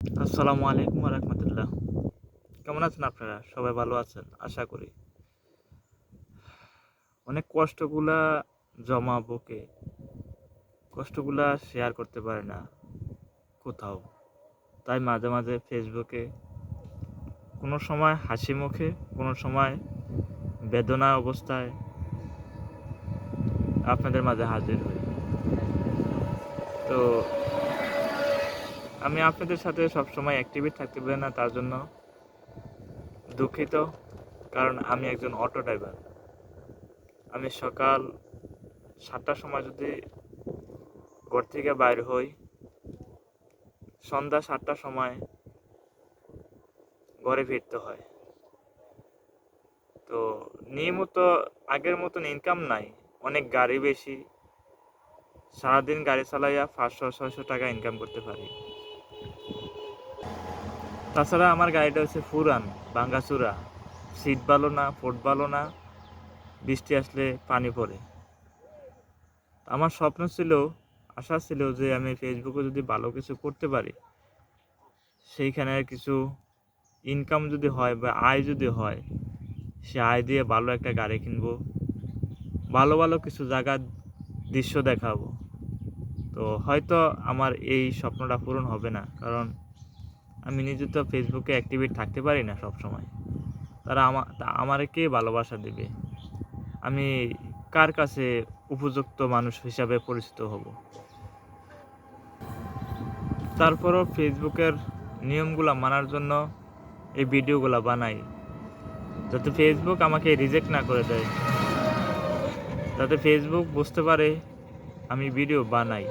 আসসালামু আলাইকুম রহমতুল্লাহ কেমন আছেন আপনারা? সবাই ভালো আছেন, আশা করি। অনেক কষ্টগুলা জমা বুকে কষ্টগুলা শেয়ার করতে পারে না কোথাও। তাই মাঝে মাঝে ফেসবুকে কোনো সময় হাসি মুখে, কোনো সময় বেদনা অবস্থায় আপনাদের মাঝে হাজির হই। তো আমি আপনাদের সাথে সবসময় অ্যাক্টিভই থাকতে পারি না, তার জন্য দুঃখিত। কারণ আমি একজন অটো ড্রাইভার আমি সকাল সাতটার সময় যদি ঘর থেকে বাইর হই, সন্ধ্যা সাতটার সময় ঘরে ফিরতে হয়। তো নিয়মিত আগের মতন ইনকাম নাই, অনেক গাড়ি বেশি। সারাদিন গাড়ি চালাইয়া পাঁচশো, ছয়শো টাকা ইনকাম করতে পারি। তাছাড়া আমার গাড়িটা হচ্ছে ফুরান ভাঙ্গাচুরা সিট ভালো না ফোট ভালো না, বৃষ্টি আসলে পানি পড়ে। আমার স্বপ্ন ছিল, আশা ছিল যে আমি ফেসবুকে যদি ভালো কিছু করতে পারি, সেইখানে কিছু ইনকাম যদি হয় বা আয় যদি হয়, সে আয় দিয়ে ভালো একটা গাড়ি কিনবো, ভালো ভালো কিছু জায়গার দৃশ্য দেখাবো। তো হয়তো আমার এই স্বপ্নটা পূরণ হবে না, কারণ আমি নিজে তো ফেসবুকে অ্যাক্টিভেট থাকতে পারি না সব সময় তারা আমার আমারে কে ভালোবাসা দেবে। আমি কার কাছে উপযুক্ত মানুষ হিসাবে পরিচিত হব? তারপরও ফেসবুকের নিয়মগুলো মানার জন্য এই ভিডিওগুলো বানাই। যাতে ফেসবুক আমাকে রিজেক্ট না করে দেয়। যাতে ফেসবুক বুঝতে পারে আমি ভিডিও বানাই।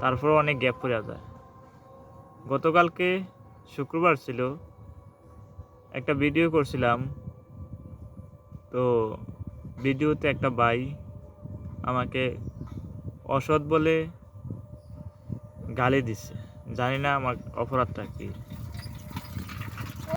তারপরও অনেক গ্যাপ পড়ে যায়। গতকালকে শুক্রবার ছিল, একটা ভিডিও করছিলাম। তো ভিডিওতে একটা ভাই আমাকে অসৎ বলে গালি দিছে জানি না আমার অপরাধটা কি।